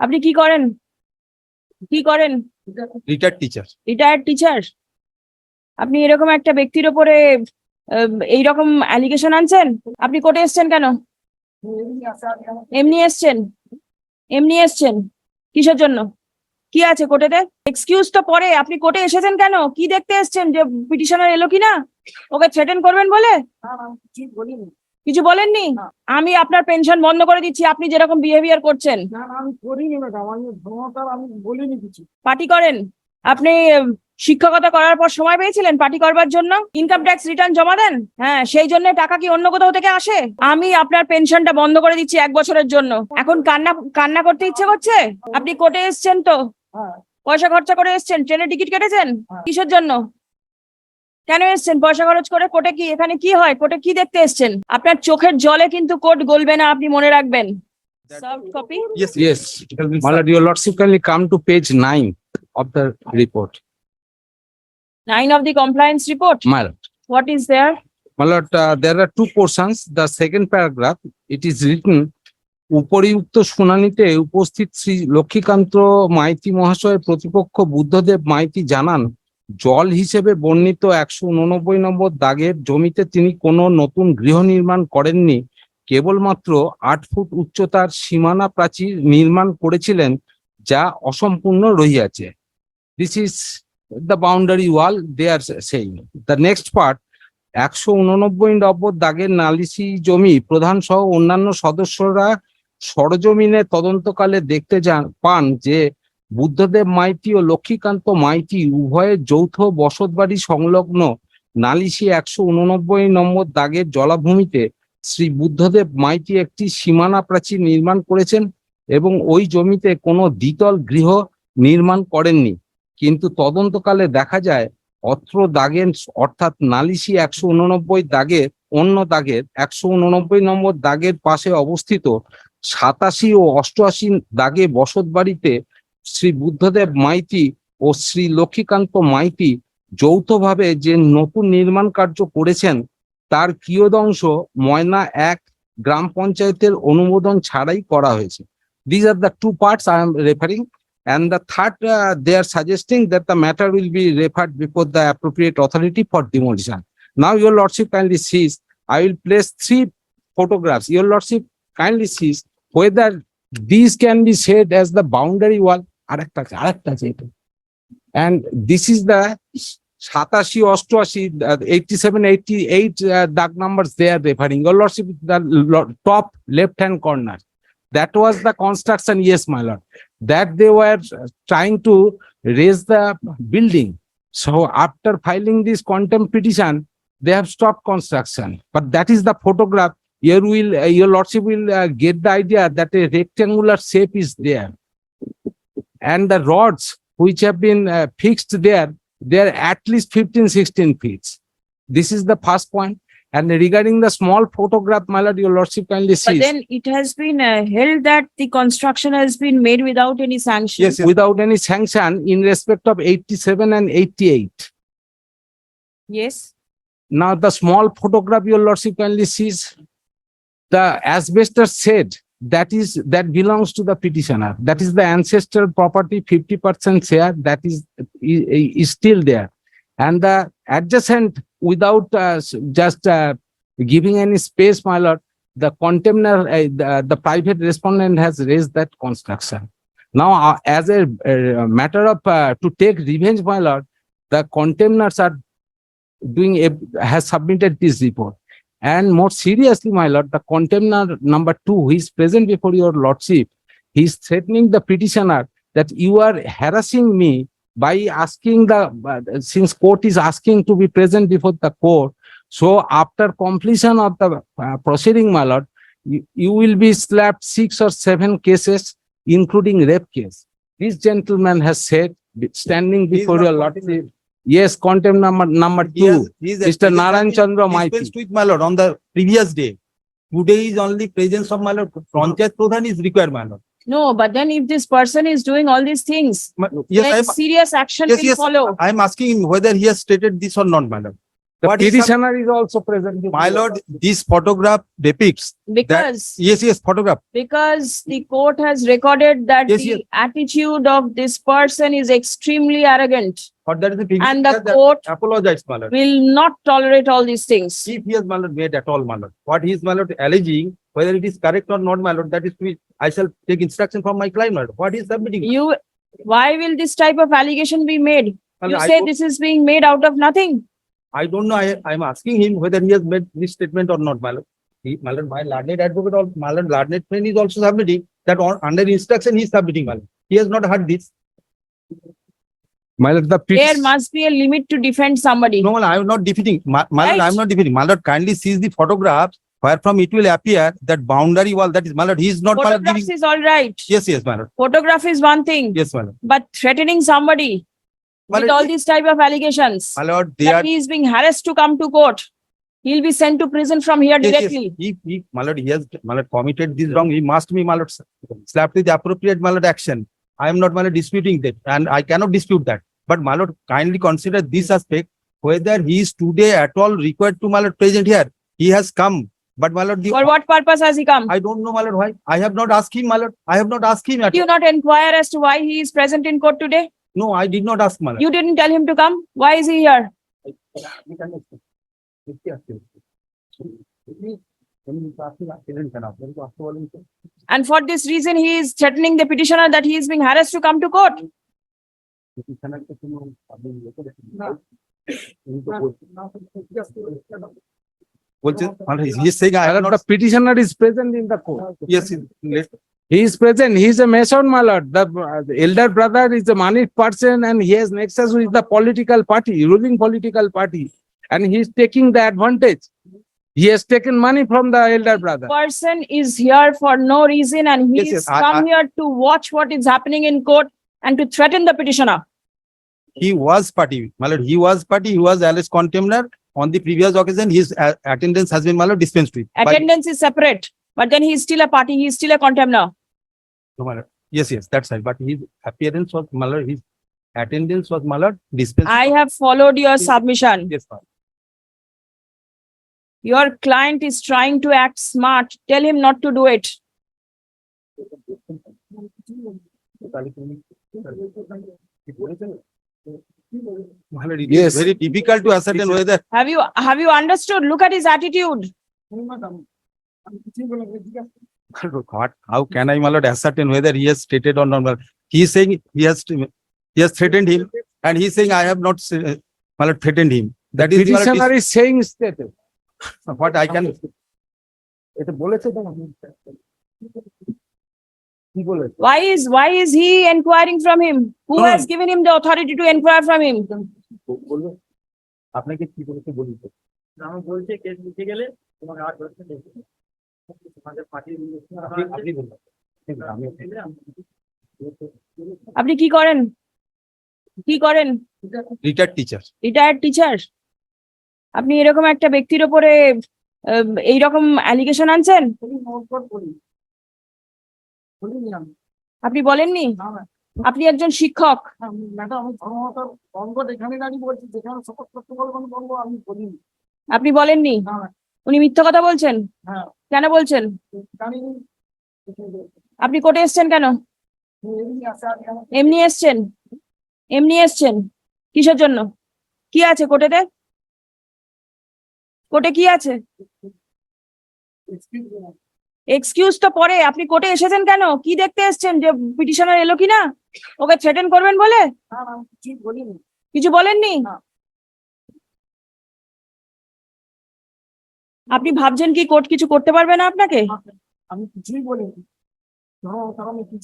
আপনি কি করেন? কি করেন? রিটায়ার্ড টিচার রিটায়ার্ড টিচার আপনি এরকম একটা ব্যক্তির ওপরে এইরকম অ্যালিগেশন আনছেন? আপনি কোর্টে এসছেন কেন? এমনি এসছেন? এমনি এসছেন? কিসের জন্য? কি আছে কোর্টেতে? এক্সকিউজ তো পরে আপনি কোর্টে এসেছেন কেন? কি দেখতে এসছেন যে পিটিশনার এলো কিনা? ওকে থ্রেটেন করবেন বলে? কিছু বলেননি? আমি আপনার পেনশন বন্ধ করে দিচ্ছি আপনি যেরকম বিহেভিয়ার করছেন। পার্টি করেন। আপনি শিক্ষকতা করার পর সময় পেয়েছিলেন পার্টি করবার জন্য? ইনকাম ট্যাক্স রিটার্ন জমা দেন? হ্যাঁ সেই জন্য টাকা কি অন্য কোথাও থেকে আসে? আমি আপনার পেনশনটা বন্ধ করে দিচ্ছি এক বছরের জন্য। এখন কান্না কান্না করতে ইচ্ছে করছে? আপনি কোর্টে এসছেন তো? হ্যাঁ। পয়সা খরচা করে এসছেন? ট্রেনের টিকিট কেটেছেন? হ্যাঁ। কিসের জন্য? কেন এসছেন? পয়সা খরচ করে কোর্টে কি এখানে কি হয়? কোর্টে কি দেখতে এসছেন? আপনার চোখের জলে কিন্তু কোর্ট গলবে না আপনি মনে রাখবেন। Soft copy Yes, Yes, my lord, your lordship kindly come to page nine of the report, nine of the compliance report my lord. What is there My lord, uh, there are two portions. The second paragraph, it is written, উপরিউক্ত শুনানিতে উপস্থিত শ্রী লক্ষ্মীকান্ত মাইতি মহাশয় প্রতিপক্ষ বুদ্ধদেব মাইতি জানান জল হিসেবে বর্ণিত একশো উননব্বই নম্বর দাগের জমিতে তিনি কোনো নতুন গৃহ নির্মাণ করেননি। কেবলমাত্র আট ফুট উচ্চতার সীমানা প্রাচীর নির্মাণ করেছিলেন, যা অসম্পূর্ণ রহিয়াছে। This is the boundary wall they are saying the next part একশো উননব্বই নম্বর দাগের নালিশি জমি প্রধান সহ অন্যান্য সদস্যরা সরজমিনে তদন্তকালে দেখতে যান পান যে বুদ্ধদেব মাইতি ও লক্ষ্মীকান্ত মাইতি উভয়ের যৌথ বসতবাড়ি সংলগ্ন নালিশি একশো উননব্বই নম্বর দাগের জলাভূমিতে শ্রী বুদ্ধদেব মাইতি একটি সীমানা প্রাচীর নির্মাণ করেছেন এবং ওই জমিতে কোনো দ্বিতল গৃহ নির্মাণ করেননি। কিন্তু তদন্তকালে দেখা যায়, অত্র দাগের অর্থাৎ নালিশি একশো উননব্বই দাগের অন্য দাগের একশো উননব্বই নম্বর দাগের পাশে অবস্থিত সাতাশি ও অষ্টআশি দাগে বসত বাড়িতে শ্রী বুদ্ধদেব মাইতি ও শ্রী লক্ষ্মীকান্ত মাইতি যৌথভাবে যে নতুন নির্মাণ কার্য করেছেন, তার কিয়দংশ ময়না এক গ্রাম পঞ্চায়েতের অনুমোদন ছাড়াই করা হয়েছে। These are the two parts I am referring and the third they are suggesting that the matter will be referred before the appropriate authority for demolition now your lordship kindly sees I will place three photographs your lordship kindly sees whether this can be said as the boundary wall আরেকটা আছে, আরেকটা আছে এটা। And this is the সাতাশি অষ্টআশি eighty seven eighty eight দাগ numbers they are referring. Your lordship, the lo- top left hand corner. That was the construction, yes, my lord that they were trying to raise the building. So after filing this contempt petition, they have stopped construction. But that is the photograph. Here will, uh, your lordship will uh, get the idea that a rectangular shape is there. And the rods which have been uh, fixed there, they are at least 15, 16 feet. This is the first point. And regarding the small photograph, my lord, your lordship kindly sees. But then it has been uh, held that the construction has been made without any sanction. yes, yes. without any sanction in respect of eighty-seven and eighty-eight. Yes, Now, the small photograph your lordship kindly sees, the asbestos said that is, that belongs to the petitioner. That is the ancestral property, fifty percent share, that is, i- is still there. And the adjacent without uh, just uh, giving any space, my lord, the contemner, uh, the, the private respondent has raised that construction. Now, uh, as a matter of, uh, to take revenge, my lord, the contemners are doing a, has submitted this report. And more seriously, my lord, the contemner number two, who is present before your lordship, he is threatening the petitioner that you are harassing me by asking the, uh, since court is asking to be present before the court. So after completion of the uh, proceeding, my lord, you, you will be slapped six or seven cases, including rape case. This gentleman has said, standing before your lordship, yes, contempt number, number two. he is- Mr. he has Naran been Chandra Maiti. dispensed with my lord on the previous day. Today is only presence of my lord. Panchayat Pradhan is required, my lord. no, but then if this person is doing all these things, My- Yes, I am, serious action yes, will yes. follow. I am asking him whether he has stated this or not, my lord. The What is sub- petitioner is also present. My lord, this photograph depicts, Because, yes, yes, photograph. because the court has recorded that Yes, yes. the attitude of this person is extremely arrogant. Or that is the And the year that court apologized, my lord. will not tolerate all these things. If he has, my lord, made at all, my lord. What he is, my lord, alleging, whether it is correct or not, my lord, that is to be, I shall take instruction from my client, my lord. What he is submitting. You, why will this type of allegation be made? My You lord, I say don't- this is being made out of nothing. I don't know, I, I am asking him whether he has made this statement or not, my lord. He, my lord, my learned advocate, al- my lord, learned friend is also submitting that on, under instruction he is submitting, my lord. He has not heard this. My lord, the There must be a limit to defend somebody. No, I am not defeating, my, my lord, I am not defeating. My lord, kindly sees the photographs where from it will appear that boundary wall, that is, my lord, he is not, my lord, Photographs giving. is all right. Yes, yes, my lord. Photograph is one thing, Yes, my but threatening somebody My with all these type of allegations, My lord, they are he is being harassed to come to court. He'll be sent to prison from here Yes, yes. directly. If, if, my lord, he has, my lord, committed this wrong, he must be, my lord, slapped with the appropriate, my lord, action. I am not, my lord, disputing that, and I cannot dispute that. But, my lord, kindly consider this aspect, whether he is today at all required to, my lord, present here. He has come, but, my lord, the, For what purpose has he come? I don't know, my lord, why. I have not asked him, my lord. I have not asked him at Did you not inquire as to why he is present in court today? No, I did not ask, my lord. You didn't tell him to come? Why is he here? And for this reason, he is threatening the petitioner that he is being harassed to come to court. বলছেন, my lord, he is saying, I my have lord, not, the petitioner is present in the court. yes, let, he is present, he is a mason, my lord. The uh, elder brother is a money person and he has nexus with the political party, ruling political party. And he is taking the advantage. He has taken money from the elder brother. Person is here for no reason and he Yes, yes, is I- come I- here to watch what is happening in court and to threaten the petitioner. he was party, my lord, he was party, he was Alice contender. On the previous occasion, his uh, attendance has been, my lord, dispensed with. by- Attendance is separate, but then he is still a party, he is still a contemner. No, my lord. Yes, yes, that's right, but his appearance was, my lord, his attendance was, my lord, dispensed. I have followed your submission. Yes, ma'am. Your client is trying to act smart. Tell him not to do it. My lord, Yes. very difficult to ascertain whether, Have you, have you understood? Look at his attitude. What, how can I, my lord, ascertain whether he has stated or not? He is saying he has, he has threatened him and he is saying I have not, uh, my lord, threatened him. That is, my lord, Petitioner is saying stated. what I can, এটা বলেছে তো কি বলেছে Why is, why is he inquiring from him? Who No, has given him the authority to inquire from him? বলবে আপনাকে কি বলেছে বলি তো। আমি বলছি কেস লিখে গেলে তোমাকে আর ধরতে আপনি কি করেন? কি করেন? রিটায়ার্ড টিচার রিটায়ার্ড টিচার আপনি এরকম একটা ব্যক্তির ওপরে এইরকম অ্যালিগেশন আনছেন? আপনি বলেননি? আপনি একজন শিক্ষক। আপনি বলেননি? হ্যাঁ। উনি মিথ্যা কথা বলছেন? হ্যাঁ। কেন বলছেন? আপনি কোর্টে এসছেন কেন? এমনি এসছেন? এমনি এসছেন? কিসের জন্য? কি আছে কোর্টেতে? কোর্টে কি আছে? এক্সকিউজ তো পরে আপনি কোর্টে এসেছেন কেন? কি দেখতে এসছেন যে পিটিশনার এলো কিনা? ওকে থ্রেটেন করবেন বলে? কিছুই বলিনি কিছু বলেননি? আপনি ভাবছেন কি কোর্ট কিছু করতে পারবে না আপনাকে? আমি কিছুই বলিনি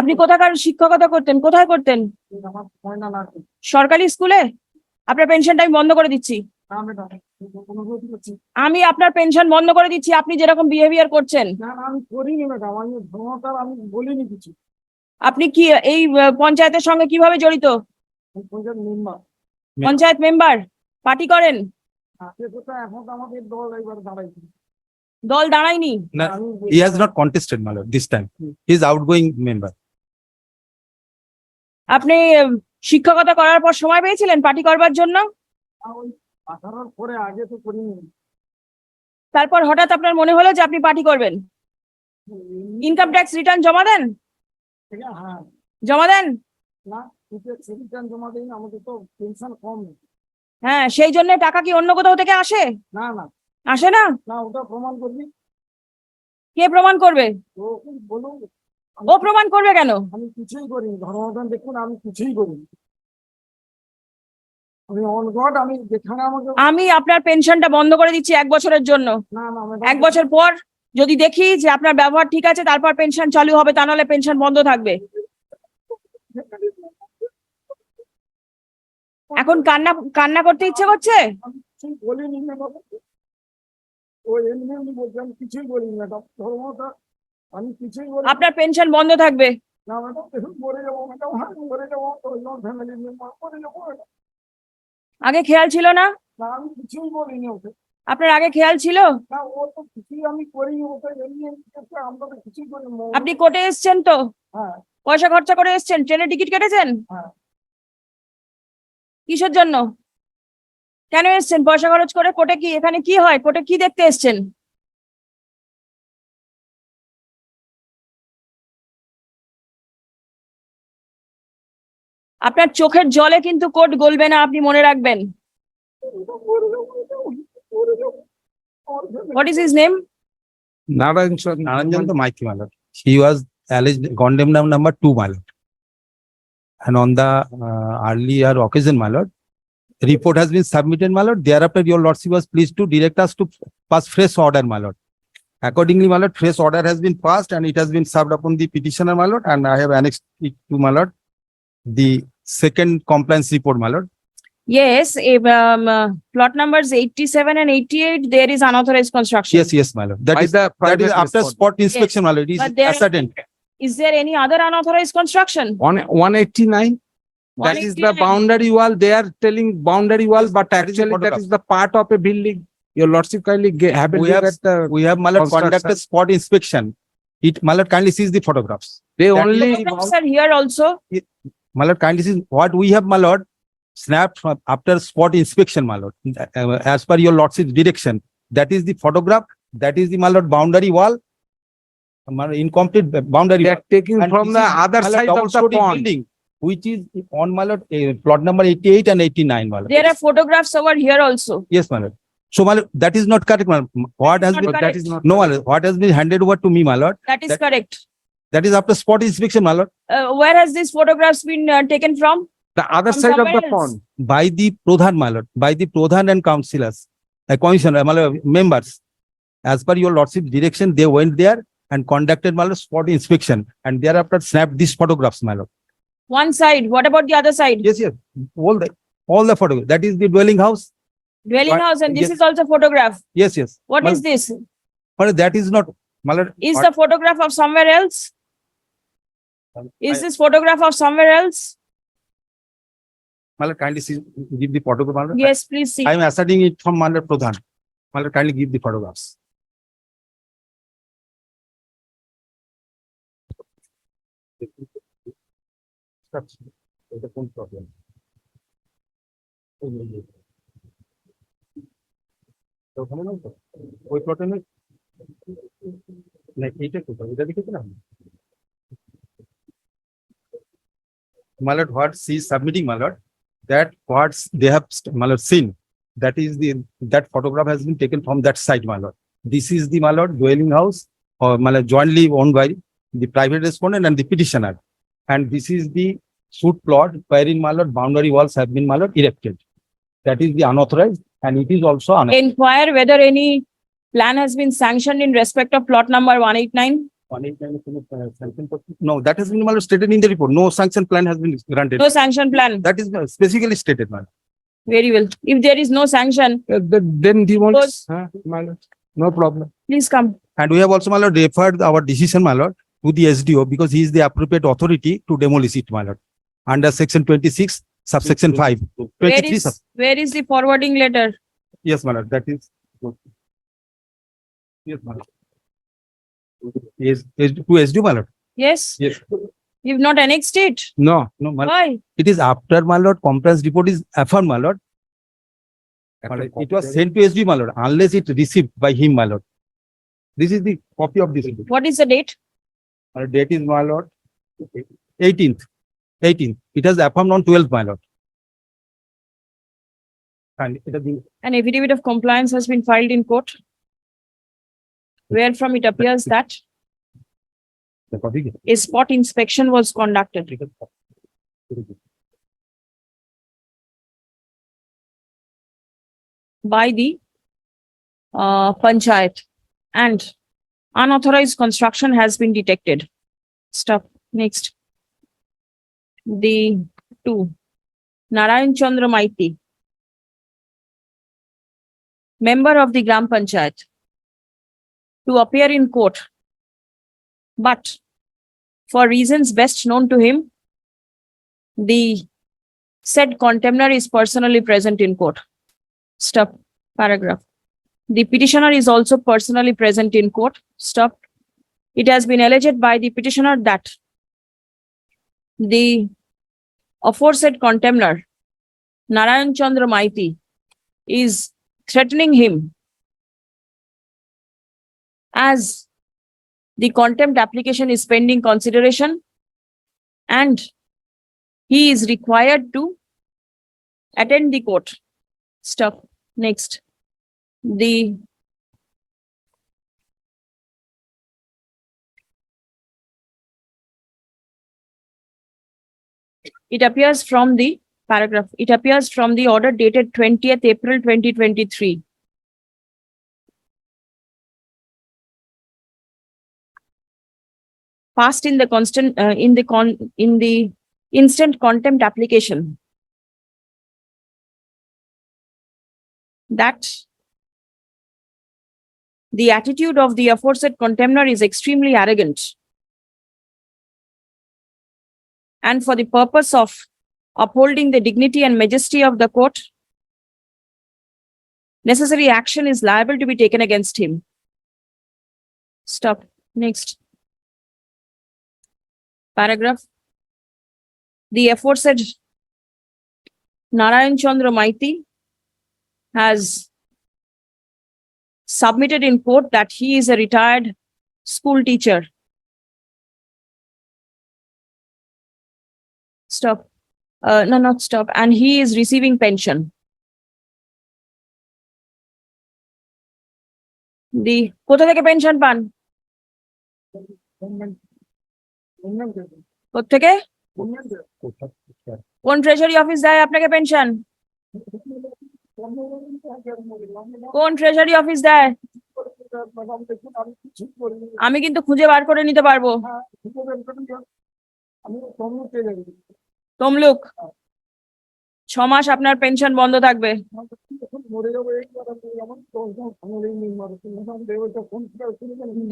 আপনি কোথাকার শিক্ষকতা করতেন? কোথায় করতেন? সরকারি স্কুলে? আপনার পেনশনটা আমি বন্ধ করে দিচ্ছি। আমি আপনার পেনশন বন্ধ করে দিচ্ছি আপনি যেরকম বিহেভিয়ার করছেন। আপনি কি এই পঞ্চায়েতের সঙ্গে কীভাবে জড়িত? Member panchayat member? পার্টি করেন? এখন তো আমাদের দল একবার দাঁড়াইছে। দল দাঁড়ায়নি? না, আমি He has not contested, my lord, this time. He is আপনি শিক্ষকতা করার পর সময় পেয়েছিলেন পার্টি করবার জন্য? আঠারোর পরে আগে তো করিনি। তারপর হঠাৎ আপনার মনে হলো যে আপনি পার্টি করবেন? ইনকাম ট্যাক্স রিটার্ন জমা দেন? ঠিক আছে, হ্যাঁ। জমা দেন? না রিটার্ন জমা দিন আমাদের তো পেনশন কম। হ্যাঁ সেই জন্য টাকা কি অন্য কোথাও থেকে আসে? না না। আসে না? না ওটা প্রমাণ করবি। কে প্রমাণ করবে? ও প্রমাণ করবে কেন? আমি কিছুই করিনি। ধর্মদান দেখুন আমি কিছুই করিনি। আমি আমি যেখানে আমাকে আমি আপনার পেনশনটা বন্ধ করে দিচ্ছি এক বছরের জন্য। না না এক বছর পর যদি দেখি যে আপনার ব্যবহার ঠিক আছে তারপর পেনশন চালু হবে তা নাহলে পেনশন বন্ধ থাকবে। এখন কান্না কান্না করতে ইচ্ছে করছে? বলিনি ম্যাডাম ও এমনি এমনি বলছে কিছুই বলিনি ম্যাডাম ধর্মটা আমি কিছুই বলি আপনার পেনশন বন্ধ থাকবে। না ম্যাডাম দেখুন মরে যাব ম্যাডাম হ্যাঁ মরে যাব অন্য ফ্যামিলি মেম্বার মরে যাব আগে খেয়াল ছিল না? না আমি কিছুই বলিনি ওকে। আপনার আগে খেয়াল ছিল? না ও তো কিছুই আমি ওকে এমনি এমনি আমরা তো কিছুই আপনি কোর্টে এসছেন তো? হ্যাঁ। পয়সা খরচা করে এসছেন? ট্রেনের টিকিট কেটেছেন? হ্যাঁ। কিসের জন্য? কেন এসছেন? পয়সা খরচ করে কোটে কি এখানে কি হয়? কোটে কি দেখতে এসছেন? আপনার চোখের জলে কিন্তু কোট গলবে না আপনি মনে রাখবেন। What is his name Narayan Narayan তো মাইকি মালার হি ওয়াজ অ্যালেজ নাম নাম্বার টু মালার And on the uh, earlier occasion Malad, report has been submitted Malad. Thereafter, your lordship was pleased to direct us to pass fresh order Malad. Accordingly, Malad, fresh order has been passed and it has been served upon the petitioner Malad and I have annexed it to Malad. The second compliance report Malad. Yes, if, um, uh, plot numbers eighty-seven and eighty-eight, there is unauthorized construction. Yes, yes, Malad. That By is, the that private is after respondent. spot inspection Malad. It is But there- ascertained. Is there any other unauthorized construction? One, one eighty-nine, that is the 189. boundary wall, they are telling boundary wall, but that is the actually that photograph. is the part of a building. Your lordship kindly ge- have a We look have at the, We have Malad Construction. conducted spot inspection. It, Malad kindly sees the photographs. they that only, Photographs are here also. Malad kindly see what we have Malad snapped from after spot inspection Malad. Uh, As per your lordship's direction, that is the photograph, that is the Malad boundary wall. Malad incomplete boundary. they are taking And from the other side double of the pond. building, Which is on Malad, uh, plot number eighty-eight and eighty-nine Malad. There are photographs over here also. Yes, Malad. So Malad, that is not correct Malad. What has been, But that is not. no Malad, what has been handed over to me Malad, That is That- correct. that is after spot inspection Malad. Uh, where has these photographs been uh, taken from? The other From side of the somewhere else. pond. by the Pradhan Malad, by the Pradhan and councillors, a commissioner, Malad, members. As per your lordship direction, they went there and conducted Malad spot inspection and thereafter snapped these photographs, Malad. One side. What about the other side? Yes, yes, all the, all the photographs. That is the dwelling house. Dwelling What- house and this yes. is also photograph. Yes, yes. What is this? But that is not, Malad. Is what- the photograph of somewhere else? Is this photograph of somewhere else? Malad kindly see, give the photograph. Malad. Yes, please see. I am asserting it from Malad Pradhan. Malad kindly give the photographs. এটা না Malad, what she is submitting, Malad, that what they have, st- Malad, seen, that is the, that photograph has been taken from that site, Malad. This is the, Malad, dwelling house, or Malad, jointly owned by the private respondent and the petitioner. And this is the suit plot wherein, Malad, boundary walls have been, Malad, erected. That is the unauthorized, and it is also unauthorized. Inquire whether any plan has been sanctioned in respect of plot number one eight nine. No, that has been, Malad, stated in the report. No sanction plan has been granted. No sanction plan. That is specifically stated, Malad. Very well. If there is no sanction, Uh, the- Then demolish, Suppose- huh, my lord. no problem. please come. And we have also, my lord, referred our decision, my lord, to the SDO because he is the appropriate authority to demolish it, my lord. Under section twenty-six, subsection five. Where 23 is, sub- where is the forwarding letter? Yes, my lord, that is. Yes, my lord. Yes, is to SDO, my lord. Yes, Yes. you've not annexed it. No, No, my lord, Why? it is after, my lord, compliance report is affirmed, my lord. My lord, It was sent to SG, my lord, unless it received by him, my lord. This is the copy of this. What is the date? My date is, my lord, eighteenth, eighteenth. It has affirmed on twelfth, my lord. And it has been An affidavit of compliance has been filed in court. Wherefrom it appears that the copy. a spot inspection was conducted. by the uh, panchayat and unauthorized construction has been detected. Stop. Next. The two, Narayan Chandra Maiti, member of the Gram Panchayat, to appear in court, but for reasons best known to him, the said contemner is personally present in court. Stop. Paragraph. The petitioner is also personally present in court. Stop. It has been alleged by the petitioner that the aforesaid contemner, Narayan Chandra Maiti, is threatening him as the contempt application is pending consideration and he is required to attend the court. Stop. Next. The it appears from the paragraph, it appears from the order dated twentieth April twenty twenty-three. Passed in the constant, uh, in the con, in the instant contempt application. that the attitude of the aforesaid contemner is extremely arrogant. And for the purpose of upholding the dignity and majesty of the court, necessary action is liable to be taken against him. Stop. Next. Paragraph. The aforesaid Narayan Chandra Maiti has submitted in court that he is a retired school teacher. Stop. Uh, no, not stop. And he is receiving pension. The কোথা থেকে pension পান government government কোথেকে government কোন treasury office দেয় আপনাকে pension কোন treasury office দেয়? আমি কিন্তু খুঁজে বার করে নিতে পারব। তমলুক, ছ মাস আপনার পেনশন বন্ধ থাকবে।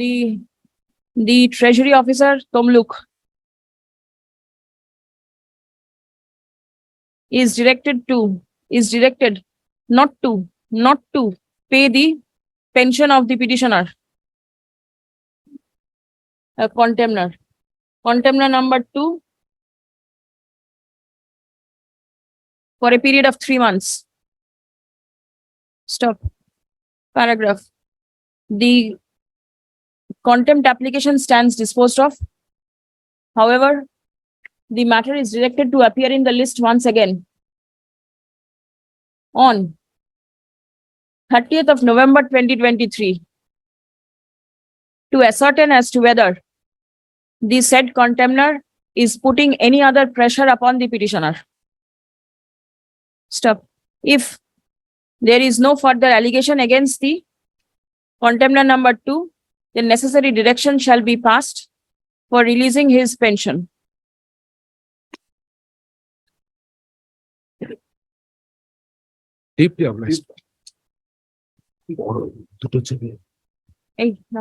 The the treasury officer Tamluk. Is directed to is directed not to not to pay the pension of the petitioner. A contemner. Contemner number 2 for a period of 3 months. Stop. Paragraph. The contempt application stands disposed of. However, the matter is directed to appear in the list once again. On thirtieth of November twenty twenty-three to ascertain as to whether the said contemner is putting any other pressure upon the petitioner. Stop. If there is no further allegation against the contemner number two, the necessary direction shall be passed for releasing his pension. Deeply obliged. বড় দুটো ছেলে। এই